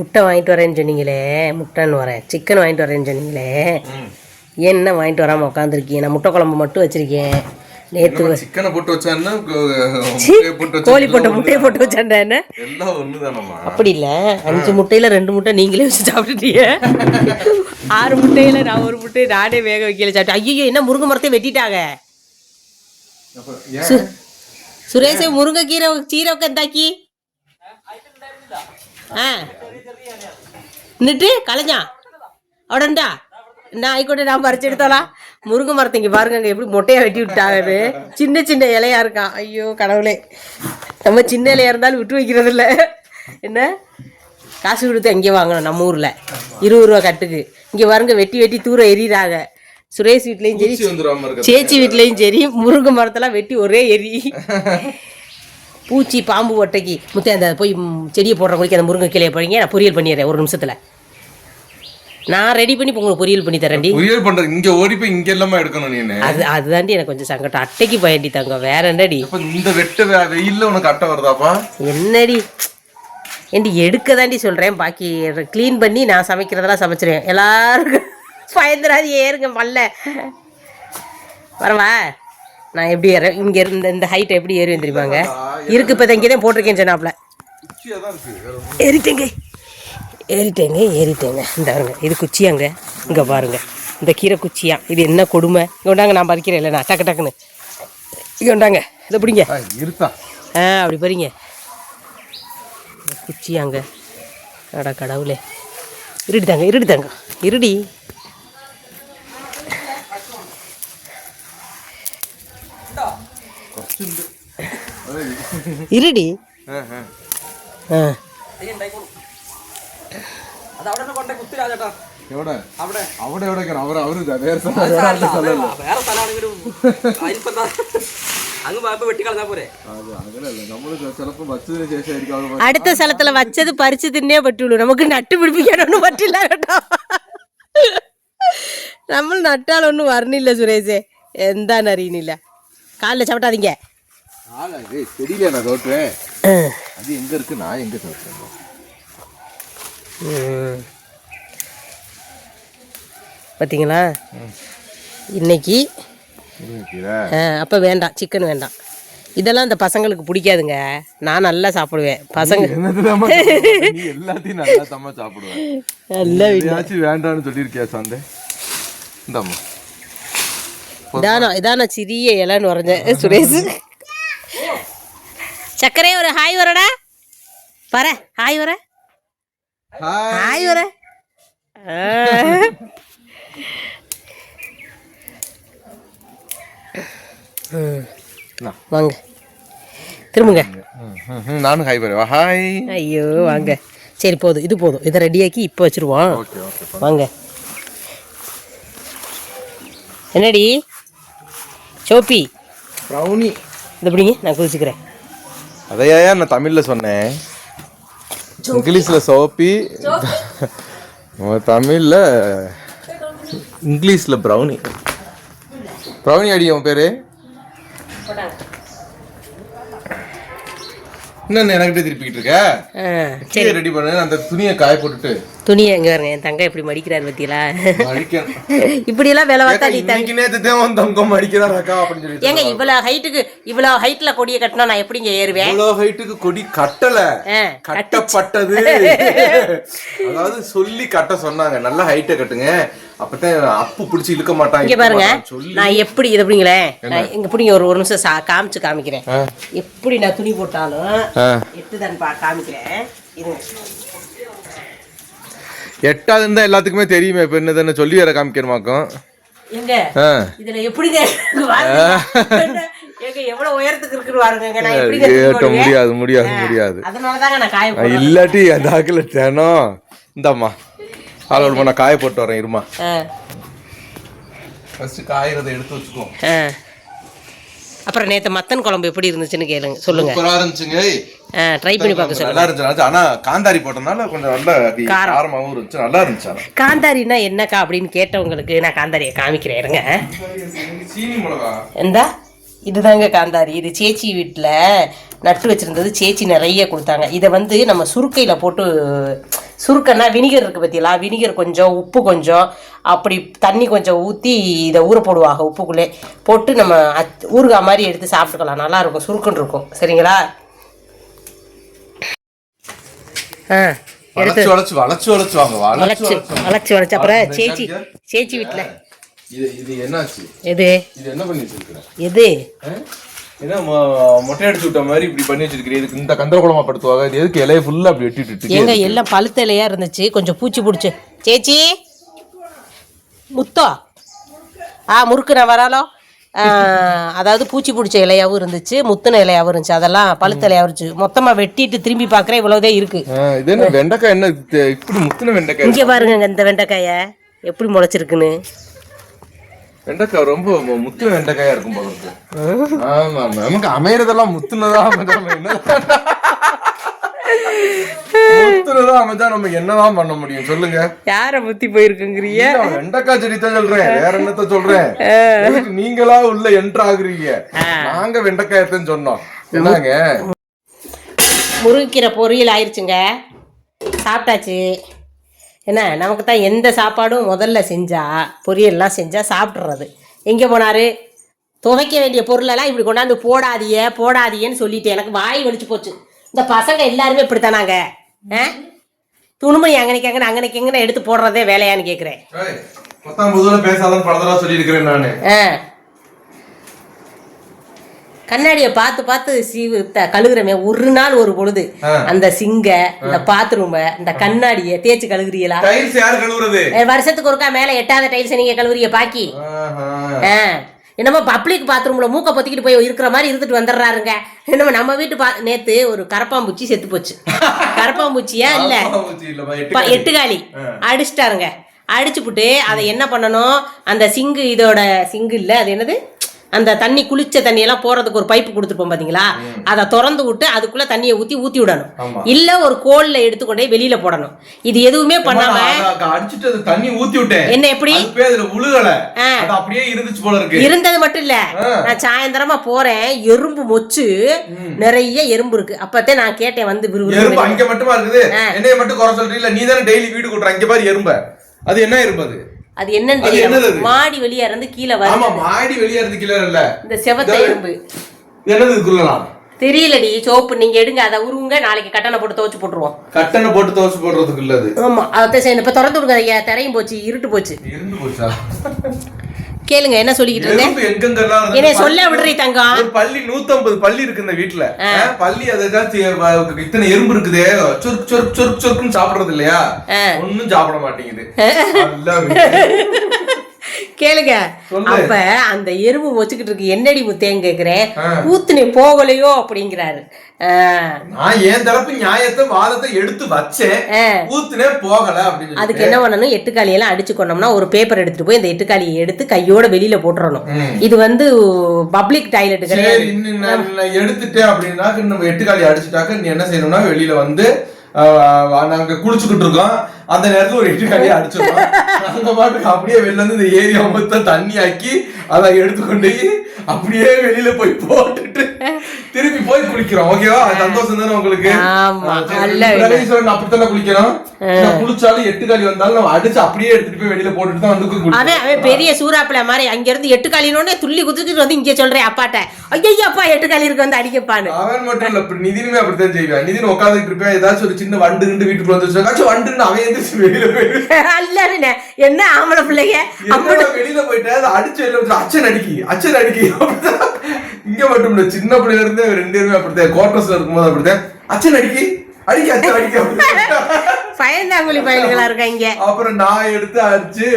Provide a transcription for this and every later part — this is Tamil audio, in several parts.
முட்டை வாங்கிட்டு வரேன்னு சொன்னீங்களே முட்டைன்னு வரேன் சிக்கன் வாங்கிட்டு வரேன்னு சொன்னீங்களே. என்ன வாங்கிட்டு வராமல் உட்காந்துருக்கீங்க நான் முட்டை குழம்பு மட்டும் வச்சுருக்கேன். நேற்று சிக்கனை போட்டு வச்சான்னா கோழி போட்ட முட்டையை போட்டு வச்சாண்டா என்ன? அப்படி இல்லை. அஞ்சு முட்டையில் ரெண்டு முட்டை நீங்களே வச்சு சாப்பிட்டுட்டீங்க. ஆறு முட்டையில் நான் ஒரு முட்டை நானே வேக வைக்கல சாப்பிட்டேன் ஐயோ என்ன முருங்கை மரத்தை வெட்டிட்டாங்க. சுரேஷ் முருங்கைக்கீரை சீரகம் தாக்கி ஆ. എന്നിട്ട് കളഞ്ഞാ അവിടെ ഉണ്ടാ എന്നാ ആയിക്കോട്ടെ ഞാൻ പറിച്ചെടുത്തോളാം முருங்கை மரத்தைங்க பாருங்க அங்கே எப்படி மொட்டையாக வெட்டி விட்டாங்க சின்ன சின்ன இலையா இருக்கான் ஐயோ கடவுளே நம்ம சின்ன இலையா இருந்தாலும் விட்டு வைக்கிறது இல்ல என்ன காசு கொடுத்து எங்கே வாங்கணும் நம்ம ஊரில் இருபது ரூபா கட்டுக்கு இங்கே பாருங்க வெட்டி வெட்டி தூர எறிகிறாங்க சுரேஷ் வீட்லேயும் சரி பூச்சி வந்துடாம இருக்க சேச்சி வீட்லேயும் சரி முருங்கை மரத்தெல்லாம் வெட்டி ஒரே எரி பூச்சி பாம்பு ஒட்டைக்கு முத்தே அந்த போய் செடியை போடுற குளிக்க அந்த முருங்கை கிளையை போறீங்க நான் பொரியல் பண்ணிடுறேன் ஒரு நிமிஷத்தில். நான் ரெடி பண்ணி உங்களுக்கு பொரியல் பண்ணி தரேன்டி. உயிர் பண்ற இங்க ஓடி போய் இங்க எல்லாமே எடுக்கணும் நீனு அது அதுதாண்டி எனக்கு கொஞ்சம் சங்கடம். அட்டைக்கு பயண்டி தங்க வேற என்னடி? இந்த வெட்ட வெயில்ல உனக்கு அட்டை வருதாப்பா? என்னடி? ஏண்டி எடுக்க தாண்டி சொல்கிறேன் பாக்கி க்ளீன் பண்ணி நான் சமைக்கிறதெல்லாம் சமைச்சிருவேன். எல்லாருக்கும் பயந்துராது ஏறுங்க பல்ல வரவா? நான் எப்படி ஏறேன் இங்கே இந்த இந்த ஹைட் எப்படி ஏறுவேன் தெரியுமாங்க இருக்கு இப்போ இங்கே தான் போட்டிருக்கேன் சொன்னாப்ல. ஏறிட்டேங்க. ஏறிட்டேங்க ஏறிட்டேங்க. இந்த பாருங்க இது குச்சியாங்க இங்கே பாருங்க இந்த கீரை குச்சியா. இது என்ன கொடுமை? இங்கே உண்டாங்க நான் பறிக்கிறேன் இல்லை நான் டக்கு டக்குன்னு. இங்கே உண்டாங்க இதை பிடிங்க. ஆ அப்படி பாருங்க குச்சியாங்க அட கடவுளே. இருடி தாங்க இருடி தாங்க இருடி. ഇരുടി. അവിടെ. എവിടെ അവർ അവർ വേറെ സ്ഥലമാണെങ്കിലും അടുത്ത സ്ഥലത്തിൽ വച്ചത് പറിച്ചു തിന്നേ പറ്റുള്ളൂ. നമുക്ക് നട്ട് പിടിപ്പിക്കാനൊന്നും പറ്റില്ല കേട്ടോ. നമ്മൾ നട്ടാളൊന്നും പറഞ്ഞില്ല സുരേഷേ. എന്താണെന്നറിയുന്നില്ല. കാലില്ല ചവിട്ടാതിങ്ക செடியில நான் அது எங்க இருக்கு? நான் எங்க தோட்டுறேன் பார்த்தீங்களா இன்னைக்கு அப்போ வேண்டாம் சிக்கன் வேண்டாம். இதெல்லாம் இந்த பசங்களுக்கு பிடிக்காதுங்க. நான் நல்லா சாப்பிடுவேன். பசங்க எல்லாத்தையும் நல்லா தம்மா சாப்பிடுவேன் நல்லா வேண்டாம்னு சொல்லியிருக்கியா சந்தை? இந்தாம்மா. இதானா இதானா சிறிய இலைன்னு வரைஞ்சேன் சுரேஷ். சக்கரே ஒரு ஹாய் வரடா. வர ஹாய் வர. ஹாய். வர. வாங்க. திரும்புங்க. நானும் ஹாய் பரவா ஹாய். ஐயோ வாங்க. சரி போதும். இது போதும். இதை ரெடியாக்கி இப்போ வச்சிருவோம். வாங்க. என்னடி? Sophie Brownie. இது பிடிங்க நான் குதிச்சுக்கிறேன் அதையா நான் தமிழ்ல சொன்னேன்? இங்கிலீஷ்ல சோப்பி. தமிழ்ல. இங்கிலீஷ்ல ப்ரௌனி. ப்ரௌனி அடி உன் பேரு? என்ன எனக்கிட்ட திருப்பிக்கிட்டு இருக்க? ரெடி பண்ணு அந்த துணியை காய போட்டுட்டு துணியை எங்கே வருங்க? என் தங்க எப்படி மடிக்கிறாரு பத்தியலா? மடிக்கணும். இப்படியெல்லாம் வேலை பார்த்தா நீ தங்க நேத்து தங்கம் மடிக்கிறார் அக்கா அப்படின்னு சொல்லி ஏங்க இவ்வளோ ஹைட்டுக்கு இவ்வளோ ஹைட்டில் கொடியை கட்டினா நான் எப்படிங்க ஏறுவேன்? இவ்வளோ ஹைட்டுக்கு கொடி கட்டல. கட்டப்பட்டது. அதாவது சொல்லி கட்ட சொன்னாங்க. நல்லா ஹைட்டை கட்டுங்க. அப்பதான் அப்பு பிடிச்சி இழுக்க மாட்டாங்க இங்க பாருங்க. நான் எப்படி இதை பிடிங்களேன் நான் இங்க பிடிங்க ஒரு ஒரு நிமிஷம் காமிச்சு காமிக்கிறேன். எப்படி நான் துணி போட்டாலும். எட்டுதான் காமிக்கிறேன். இருங்க. எட்டாவது இருந்தா எல்லாத்துக்குமே தெரியுமே இப்ப என்னதுன்னு சொல்லி எங்க? ஆ. இதுல எப்படிங்க? முடியாது முடியாது முடியாது. இல்லாட்டி அந்த ஆக்கில் தினம். இந்தாம்மா. ஆள் ஒரு நான் காய போட்டு வரேன் இருமா. ஃபர்ஸ்ட் காயறதை எடுத்து வச்சுக்கோ. அப்புறம் நேத்து மத்தன் குழம்பு எப்படி இருந்துச்சுன்னு கேளுங்க சொல்லுங்க. சூப்பரா இருந்துச்சுங்க. ட்ரை பண்ணி பார்க்க சொல்லுங்க. நல்லா இருந்துச்சு ஆனா காந்தாரி போட்டனால கொஞ்சம் நல்லா. காரமாவும் இருந்துச்சு நல்லா இருந்துச்சு ஆனா. காந்தாரின்னா என்னக்கா அப்படின்னு கேட்டவங்களுக்கு நான் காந்தாரியை காமிக்கிறேன் இருங்க. சீனி மிளகா. எந்தா இதுதாங்க காந்தாரி. இது சேச்சி வீட்டில் நட்டு வச்சிருந்தது. சேச்சி நிறைய கொடுத்தாங்க. இதை வந்து நம்ம சுருக்கையில் போட்டு சுருக்கன்னா வினிகர் இருக்குது பற்றியலா வினிகர் கொஞ்சம் உப்பு கொஞ்சம் அப்படி தண்ணி கொஞ்சம் ஊற்றி இதை ஊற போடுவாங்க உப்புக்குள்ளே. போட்டு நம்ம அச் ஊறுகாய் மாதிரி எடுத்து சாப்பிட்டுக்கலாம். நல்லா இருக்கும். சுருக்குன்னு இருக்கும். சரிங்களா ஆ எடுத்து. வளைச்சு வளைச்சு வளைச்சு வளைச்சு வாங்க வளைச்சு வளைச்சு வளைச்சு வளைச்சு வளைச்சு. அப்புறம் இந்த சேச்சி. சேச்சி வீட்டில் இது இது என்னாச்சு? எது? இது என்ன பண்ணி வச்சிருக்கிற எது? ஆ? என்ன மொ- மொட்டை அடிச்சு விட்ட மாதிரி இப்படி பண்ணி வச்சிருக்கிறீங்க. இதுக்கு இந்த படுத்துவாங்க இது எதுக்கு இலைய ஃபுல்லா அப்படி வெட்டிட்டு? எங்க எல்லாம் பழுத்த இலையா இருந்துச்சு. கொஞ்சம் பூச்சி பிடிச்சி. சேச்சி முத்தோ. ஆ முறுக்கு நான் வராலோ அதாவது பூச்சி பிடிச்ச இலையாவும் இருந்துச்சு முத்துன இலையாவும் இருந்துச்சு. அதெல்லாம் பழுத்த இலையாவும் இருந்துச்சு. மொத்தமாக வெட்டிட்டு திரும்பி பார்க்குறேன் இவ்வளோதே இருக்கு. இது என்ன வெண்டைக்காய்? என்ன இப்படி முத்துன வெண்டைக்காய்? இங்கே பாருங்க இந்த வெண்டைக்காயை. எப்படி முளைச்சிருக்குன்னு. வெண்டைக்காய் ரொம்ப மு- முத்துன வெண்டைக்காயா இருக்கும் போல இருக்கு. ஆமா. நமக்கு அமையறதெல்லாம் முத்துனதா அமைஞ்சா நம்ம என்னதான் பண்ண முடியும்? சொல்லுங்க. யாரை முத்தி போயிருக்குங்கிறிய? வெண்டைக்காய் செடி தான் சொல்றேன். வேற என்னத்த சொல்றேன்? நீங்களா உள்ள என்ட்ரு ஆகுறீங்க? நாங்க வெண்டைக்காயத்தான் சொன்னோம். என்னங்க பொரியல் ஆயிடுச்சுங்க சாப்பிட்டாச்சு. என்ன நமக்கு தான் எந்த சாப்பாடும் முதல்ல செஞ்சா பொரியல்லாம் செஞ்சா சாப்பிட்றது. எங்கே போனாரு? துவைக்க வேண்டிய பொருளெல்லாம் இப்படி கொண்டாந்து போடாதீய போடாதீயன்னு சொல்லிட்டு எனக்கு வாய் வலிச்சு போச்சு. இந்த பசங்க எல்லாருமே இப்படித்தானாங்க. ஆ? துணுமணி அங்கே அங்கனைக்கு எங்கன்னு எடுத்து போடுறதே வேலையான்னு கேட்குறேன் பத்தாம் புதுல பேசாதன்னு பல தடவை சொல்லியிருக்கிறேன் நானு. ஆ. கண்ணாடியை பார்த்து பார்த்து சீவு கழுகுறமே. ஒரு நாள் ஒரு பொழுது. அந்த சிங்க இந்த பாத்ரூம இந்த கண்ணாடியை தேய்ச்சி கழுகுறீங்களா? டைல்ஸ் யார் கழுவுறது? ஏ, வருஷத்துக்கு ஒருக்கா மேல எட்டாவது டைல்ஸ் நீங்க கழுவுறீங்க பாக்கி. ஆஹா. ஆ. என்னமோ பப்ளிக் பாத்ரூம்ல மூக்க பொத்திக்கிட்டு போய் இருக்கிற மாதிரி இருந்துட்டு வந்துடுறாருங்க. என்னமோ நம்ம வீட்டு பா நேத்து ஒரு கரப்பாம்பூச்சி செத்து போச்சு. கரப்பாம்பூச்சியா இல்ல? ஆமாம், இல்லம்மா, எட்டு ப- காலி. எட்டுகாலி அடிச்சிட்டாருங்க. அடிச்சுப்புட்டு அதை என்ன பண்ணணும்? அந்த சிங்கு இதோட சிங்கு இல்ல அது என்னது? அந்த தண்ணி குளிச்ச தண்ணி எல்லாம் போறதுக்கு ஒரு பைப்பு கொடுத்துருப்போம் பாத்தீங்களா? அதை திறந்து விட்டு அதுக்குள்ள தண்ணியை ஊத்தி ஊத்தி விடணும். இல்ல ஒரு கோல்ல எடுத்துக்கொண்டே வெளியில போடணும். இது எதுவுமே பண்ணாம அடிச்சிட்டு தண்ணி ஊத்தி விட்டேன். என்ன எப்படி? அப்படியே இருந்துச்சு போல இருக்கு. இருந்தது மட்டும் இல்ல. நான் சாயந்தரமா போறேன். எறும்பு மொச்சு நிறைய எறும்பு இருக்கு. அப்பத்தே நான் கேட்டேன் வந்து எறும்பு அங்க மட்டுமா இருக்குது? என்னைய மட்டும் குறை சொல்றீங்களா? நீ தானே டெய்லி வீடு கூட்டுற. அங்க பாரு எறும்ப. அது என்ன எறும்பு அது? அது என்னன்னு அது? மாடி வெளியே இருந்து கீழே ஆமா வரும் மாடி வெளியே இருந்து கீழே இல்ல இந்த செவத்த எறும்பு. என்னது இதுக்குள்ளலாம் தெரியலடி சோப்பு நீங்க எடுங்க அதை உருவுங்க நாளைக்கு கட்டணை போட்டு துவச்சு போட்டுருவோம். கட்டணை போட்டு துவச்சு போடுறதுக்கு இல்ல அது ஆமா அதை இப்ப திறந்து விடுங்க ஐயா திரையும் போச்சு இருட்டு போச்சு. இருந்து போச்சா? கேளுங்க என்ன சொல்லிக்கிட்டு இருந்தேன்? என்னைய சொல்ல விடுறீ தங்கம்? ஒரு பள்ளி 150 பள்ளி இருக்கு இந்த வீட்டுல பள்ளி அதை இத்தனை எறும்பு இருக்குதே. சொருக்கு சொருக்கு சொருக்கு சொருக்குன்னு சாப்பிடுறது இல்லையா? ஒண்ணும் சாப்பிட மாட்டேங்குது. கேளுங்க. அப்ப அந்த எறும்பு மொச்சுக்கிட்டு இருக்கு. என்னடி முத்தேன்னு கேக்குறேன். ஊத்துனே போகலையோ? அப்படிங்கிறாரு. நான் என் தரப்பு நியாயத்தை வாதத்தை எடுத்து வச்சேன். ஊத்துனே போகல அப்படின்னு. அதுக்கு என்ன பண்ணணும்? எட்டுக்காலியெல்லாம் அடிச்சு கொண்டோம்னா ஒரு பேப்பர் எடுத்துட்டு போய் இந்த எட்டுக்காலியை எடுத்து கையோட வெளியில போட்டுறணும். இது வந்து பப்ளிக் டாய்லெட் கிடையாது. எடுத்துட்டேன் அப்படின்னாக்க நம்ம எட்டுக்காலி அடிச்சுட்டாக்க நீ என்ன செய்யணும்னா வெளியில வந்து நாங்க குளிச்சுக்கிட்டு இருக்கோம். அந்த நேரத்துல ஒரு எட்டுக்காலியை அடிச்சிடலாம். அந்த மாட்டுக்கு அப்படியே வெளில இருந்து இந்த ஏரியா மொத்தம் தண்ணி ஆக்கி அதை எடுத்துக்கொண்டு போய் அப்படியே வெளியில போய் போட்டுட்டு திருப்பி போய் குளிக்கிறோம். ஓகேவா சந்தோஷம் தானே உங்களுக்கு? அப்படித்தானே குளிக்கணும்? நான் குளிச்சாலும் எட்டுக்காலி வந்தாலும் நம்ம அடிச்சு அப்படியே எடுத்துட்டு போய் வெளியில போட்டுட்டு தான் வந்து அவன் அவன் பெரிய சூறாப்பிள்ள மாதிரி அங்க இருந்து எட்டுக்காலினோடனே துள்ளி குதிச்சுட்டு வந்து இங்கே சொல்றேன் அப்பாட்ட ஐயோ அப்பா எட்டுக்காலி இருக்கு வந்து அடிக்கப்பான்னு. அவன் மட்டும் இல்ல நிதினுமே அப்படித்தான் செய்வான். நிதின் உட்காந்துட்டு இருப்பேன். ஏதாச்சும் ஒரு சின்ன வண்டு கிண்டு வீட்டுக்குள்ள வந்து வண்டுன்னு அவன் எந்திரிச்சு வெளியில அல்ல என்ன ஆம்பளை பிள்ளைங்க? வெளியில போயிட்டு அடிச்சு அச்சன் அடிக்கி அச்சன் அடிக்கி. இங்க மட்டும் இல்ல சின்ன பிள்ளைல இருந்தே ரெண்டு பேருமே அப்படித்தான். குவார்டர்ஸ்ல இருக்கும்போது அப்படித்தான். அச்சன் அடிக்கி அடிக்கி அச்சன் அடிக்கி. பயந்தாங்குழி பயல்களா இருக்காங்க அப்புறம் நான் எடுத்து அடிச்சு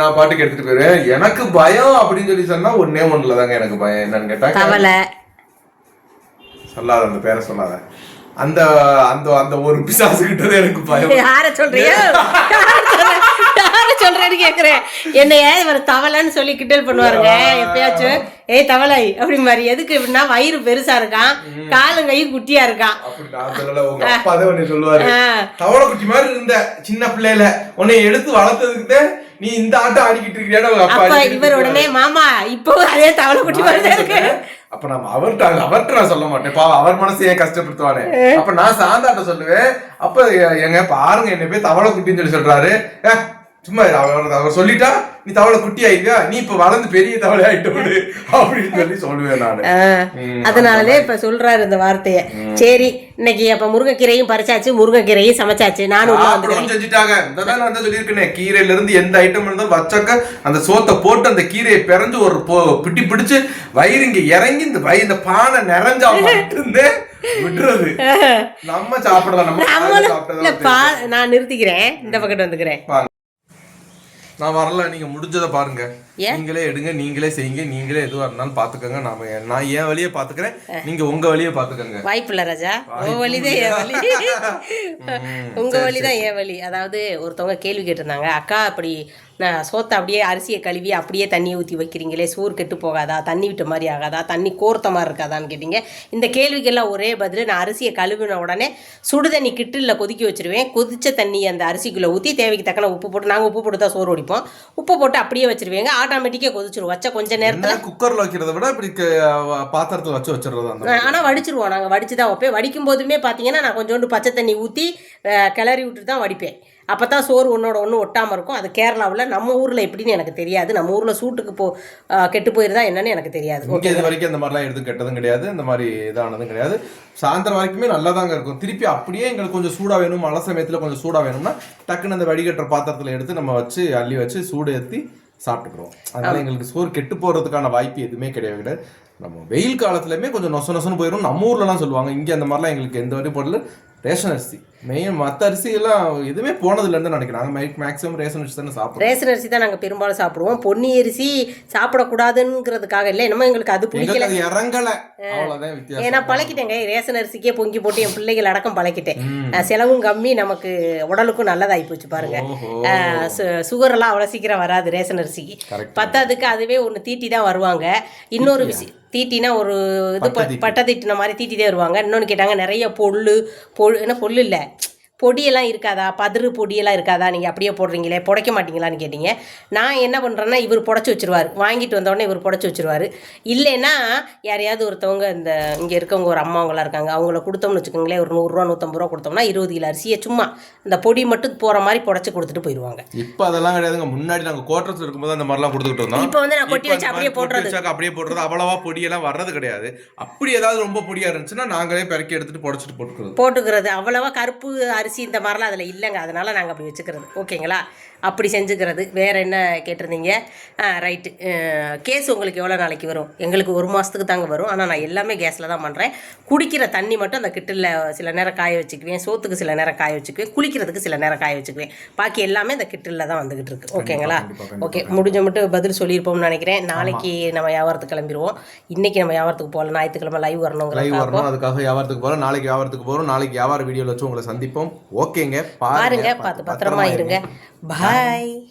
நான் பாட்டுக்கு எடுத்துட்டு போயிருவேன். எனக்கு பயம் அப்படின்னு சொல்லி சொன்னா ஒன்னே ஒண்ணுல தாங்க எனக்கு பயம். என்னன்னு கேட்டா கவலை. சொல்லாத அந்த பேரை சொல்லாத. அந்த அந்த அந்த ஒரு பிசாசு கிட்டதான் எனக்கு பயம். யார சொல்றியோ? யார சொல்றேன்னு கேக்குறேன். என்னைய இவர் தவளைன்னு சொல்லி கிண்டல் பண்ணுவாருங்க. எப்பயாச்சும் ஏய் தவளை அப்படி மாதிரி. எதுக்கு அப்படின்னா வயிறு பெருசா இருக்கான். காலும் கையும் குட்டியா இருக்கான். சொல்லுவாரு. தவளை குட்டி மாதிரி இருந்த சின்ன பிள்ளையில உன்னை எடுத்து வளர்த்ததுக்கு நீ இந்த ஆட்டம் ஆடிக்கிட்டு இருக்கியான்னு உங்க அப்பா இவர் உடனே மாமா இப்போ அதே தவளை குட்டி மாதிரி இருக்கு. அப்ப நம்ம அவர்கிட்ட அவர்கிட்ட நான் சொல்ல மாட்டேன். பா அவர் மனசு ஏன் கஷ்டப்படுத்துவானே? அப்ப நான் சாந்தாட்ட சொல்லுவேன். அப்ப எங்க பாருங்க என்ன போய் தவளை குட்டின்னு சொல்லி சொல்றாரு. சும்மா அவர் அவர் சொல்லிட்டா நீ தவளை குட்டி ஆயிடுவியா நீ இப்ப வளர்ந்து பெரிய தவளை ஆயிட்டு விடு அப்படின்னு சொல்லி சொல்லுவேன் நானு. ம், அதனாலே இப்ப சொல்றாரு இந்த வார்த்தைய. சரி இன்னைக்கு அப்ப முருங்கைக்கீரையும் பறிச்சாச்சு முருங்கைக்கீரையும் சமைச்சாச்சு. நானும் செஞ்சுட்டாங்க. இந்த நான் தான் சொல்லியிருக்கேனே. கீரையில இருந்து எந்த ஐட்டம் இருந்தாலும் வச்சாக்க அந்த சோத்தை போட்டு அந்த கீரையை பிறந்து ஒரு போ- பிடி பிடிச்சு வயிறு இங்க இறங்கி இந்த வயிறு இந்த பானை நிறைஞ்சா மட்டும்தான் விட்டுறது நம்ம சாப்பிடலாம் நம்ம நான் நிறுத்திக்கிறேன். இந்த பக்கத்து வந்துக்கிறேன். நான் வரல நீங்க முடிஞ்சதை பாருங்க. ஏன்? நீங்களே எடுங்க நீங்களே செய்யுங்க நீங்களே எதுவா இருந்தாலும் பாத்துக்கோங்க. நாம நான் என் வழியை பாத்துக்கிறேன் நீங்க உங்க வழியை பாத்துக்கோங்க. வாய்ப்பில்ல ராஜா. உன் வழிதான் என் வழி. உங்க வழிதான் என் வழி. அதாவது ஒருத்தவங்க கேள்வி கேட்டிருந்தாங்க அக்கா அப்படி சோத்தை அப்படியே அரிசியை கழுவி அப்படியே தண்ணி ஊற்றி வைக்கிறீங்களே சோறு கெட்டு போகாதா? தண்ணி விட்ட மாதிரி ஆகாதா? தண்ணி கோர்த்த மாதிரி இருக்காதான்னு கேட்டீங்க. இந்த கேள்விக்கெல்லாம் ஒரே பதில் நான் அரிசியை கழுவின உடனே சுடு தண்ணி கிட்டில் கொதிக்க வச்சிருவேன். கொதிச்ச தண்ணி அந்த அரிசிக்குள்ளே ஊற்றி தேவைக்கு தக்கன உப்பு போட்டு நாங்கள் உப்பு போட்டு தான் சோறு வடிப்போம். உப்பு போட்டு அப்படியே வச்சிருவேங்க. ஆட்டோமேட்டிக்காக கொதிச்சிரும். வச்ச கொஞ்ச நேரத்தில் குக்கர்ல வைக்கிறத விட இப்படி பாத்திரத்துல வச்சு வச்சிடுறது. ஆனால் வடிச்சிருவோம். நாங்கள் வடித்து தான் வைப்பேன். வடிக்கும் போதுமே பார்த்தீங்கன்னா நான் கொஞ்சோண்டு பச்சை தண்ணி ஊற்றி கிளறி விட்டுட்டு தான் வடிப்பேன். அப்போ தான் சோறு ஒன்றோட ஒன்று ஒட்டாமல் இருக்கும். அது கேரளாவில் நம்ம ஊரில் எப்படின்னு எனக்கு தெரியாது. நம்ம ஊரில் சூட்டுக்கு போ கெட்டு போயிருந்தா என்னன்னு எனக்கு தெரியாது. இங்க இது வரைக்கும் இந்த மாதிரிலாம் எதுவும் கெட்டதும் கிடையாது. இந்த மாதிரி இதானதும் கிடையாது. சாயந்தரம் வரைக்குமே நல்லா தாங்க இருக்கும். திருப்பி அப்படியே எங்களுக்கு கொஞ்சம் சூடா வேணும். மழை சமயத்துல கொஞ்சம் சூடா வேணும்னா டக்குன்னு அந்த வடிகட்டுற பாத்திரத்துல எடுத்து நம்ம வச்சு அள்ளி வச்சு சூடு ஏற்றி சாப்பிட்டுக்கிறோம். அதனால எங்களுக்கு சோறு கெட்டு போறதுக்கான வாய்ப்பு எதுவுமே கிடையாது கிடையாது. நம்ம வெயில் காலத்துலயுமே கொஞ்சம் நொச நொசன்னு போயிடும் நம்ம ஊர்லலாம் சொல்லுவாங்க இங்க அந்த மாதிரிலாம் எங்களுக்கு எந்த வரையும் போடல. ரேஷன் அரிசி. மெயின் மற்ற அரிசி எல்லாம் எதுவுமே போனதுல இருந்து நினைக்கிறேன் நாங்கள் மேக்ஸிமம் ரேஷன் அரிசி தானே சாப்பிடுறோம். ரேஷன் அரிசி தான் நாங்கள் பெரும்பாலும் சாப்பிடுவோம். பொன்னி அரிசி சாப்பிடக்கூடாதுங்கிறதுக்காக இல்லை. என்னமோ எங்களுக்கு அது பிடிக்கல. இறங்கல. வித்தியாசம். ஏன்னா பழக்கிட்டேங்க ரேஷன் அரிசிக்கே பொங்கி போட்டு என் பிள்ளைகள் அடக்கம் பழக்கிட்டேன் செலவும் கம்மி. நமக்கு உடலுக்கும் நல்லதாகி போச்சு பாருங்க. சுகரெல்லாம் அவ்வளோ சீக்கிரம் வராது ரேஷன் அரிசிக்கு. பத்தாவதுக்கு அதுவே ஒன்று தீட்டி தான் வருவாங்க. இன்னொரு விஷயம் தீட்டினா ஒரு இது பட்டை தீட்டின மாதிரி தீட்டி தான் வருவாங்க. இன்னொன்று கேட்டாங்க நிறைய பொல்லு பொல் என்ன பொல்லு இல்லை. பொடியெல்லாம் இருக்காதா? பதறு பொடியெல்லாம் இருக்காதா? நீங்கள் அப்படியே போடுறீங்களே? புடைக்க மாட்டீங்களான்னு கேட்டீங்க. நான் என்ன பண்ணுறேன்னா இவர் புடச்சி வச்சிருவார். வாங்கிட்டு வந்த உடனே இவர் புடச்சி வச்சிருவார். இல்லைன்னா யாரையாவது ஒருத்தவங்க இந்த இங்கே இருக்கவங்க ஒரு அம்மாவங்களாம் இருக்காங்க. அவங்கள கொடுத்தோம்னு வச்சுக்கோங்களேன் ஒரு நூறுரூவா நூற்றம்பது ரூபா கொடுத்தோம்னா இருபது கிலோ அரிசியை சும்மா இந்த பொடி மட்டும் போகிற மாதிரி புடச்சி கொடுத்துட்டு போயிடுவாங்க இப்ப அதெல்லாம் கிடையாதுங்க. முன்னாடி நாங்க கோட்டரத்துல இருக்கும்போது அந்த மாதிரிலாம் கொடுத்துக்கிட்டு இருந்தோம் இப்போ வந்து நான் கொட்டி வச்சு அப்படியே போடுறது. அப்படியே போடுறது அவ்வளவா பொடியெல்லாம் வர்றது கிடையாது. அப்படி ஏதாவது ரொம்ப பொடியா இருந்துச்சுன்னா நாங்களே பெருக்கி எடுத்துட்டு புடச்சிட்டு போட்டுக்கிறது. போட்டுக்கிறது. அவ்வளவா கருப்பு அரிசி இந்த மாதிரிலாம் அதில் இல்லைங்க. அதனால நாங்கள் அப்படி வச்சுக்கிறது. ஓகேங்களா? அப்படி செஞ்சுக்கிறது. வேற என்ன கேட்டிருந்தீங்க? ரைட்டு கேஸ் உங்களுக்கு எவ்வளோ நாளைக்கு வரும்? எங்களுக்கு ஒரு மாதத்துக்கு தாங்க வரும். ஆனால் நான் எல்லாமே கேஸில் தான் பண்ணுறேன் குடிக்கிற தண்ணி மட்டும் அந்த கிட்டில் சில நேரம் காய வச்சுக்குவேன். சோத்துக்கு சில நேரம் காய வச்சுக்குவேன். குளிக்கிறதுக்கு சில நேரம் காய வச்சுக்குவேன். பாக்கி எல்லாமே இந்த கிட்டில் தான் வந்துகிட்டு இருக்கு. ஓகேங்களா? ஓகே முடிஞ்ச மட்டும் பதில் சொல்லியிருப்போம்னு நினைக்கிறேன். நாளைக்கு நம்ம வியாபாரத்துக்கு கிளம்பிடுவோம் இன்னைக்கு நம்ம வியாபாரத்துக்கு போகல. ஞாயிற்றுக்கிழமை லைவ் லைவ் வரணுங்கிறதுக்காக வரணும். அதுக்காக வியாபாரத்துக்கு போறோம் நாளைக்கு வியாபாரத்துக்கு போறோம். நாளைக்கு வியாபார வீடியோல வச்சு உங்களை சந்திப்போம். ஓகேங்க. பாருங்க. பார்த்து பத்திரமா இருங்க. பாய் Bye.